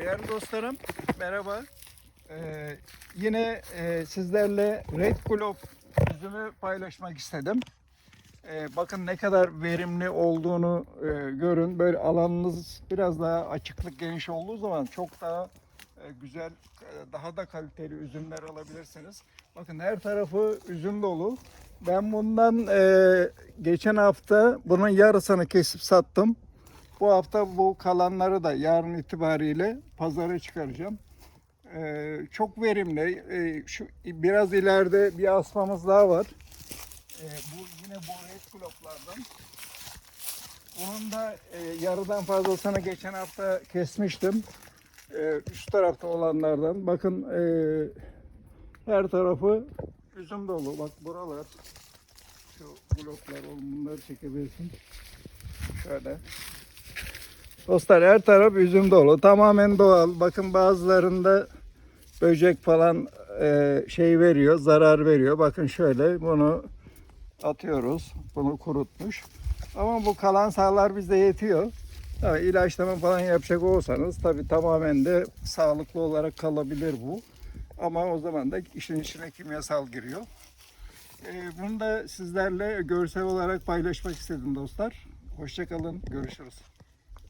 Değerli dostlarım, merhaba. Ee, yine e, sizlerle Red Globe üzümü paylaşmak istedim. Ee, bakın ne kadar verimli olduğunu e, görün. Böyle alanınız biraz daha açıklık geniş olduğu zaman çok daha e, güzel, e, daha da kaliteli üzümler alabilirsiniz. Bakın her tarafı üzüm dolu. Ben bundan e, geçen hafta bunun yarısını kesip sattım. Bu hafta bu kalanları da yarın itibariyle pazara çıkaracağım. Ee, çok verimli. Ee, şu biraz ileride bir asmamız daha var. Ee, bu yine bu red globlardan. Bunun da e, yarıdan fazlasını geçen hafta kesmiştim. Ee, üst tarafta olanlardan. Bakın e, her tarafı üzüm dolu. Bak buralar. Şu bloklar bunları çekebilirsin. Şöyle. Dostlar her taraf üzüm dolu. Tamamen doğal. Bakın bazılarında böcek falan e, şey veriyor, zarar veriyor. Bakın şöyle bunu atıyoruz. Bunu kurutmuş. Ama bu kalan sahalar bize yetiyor. Tabii ilaçlama falan yapacak olsanız tabii tamamen de sağlıklı olarak kalabilir bu. Ama o zaman da işin içine kimyasal giriyor. E, bunu da sizlerle görsel olarak paylaşmak istedim dostlar. Hoşçakalın. Görüşürüz.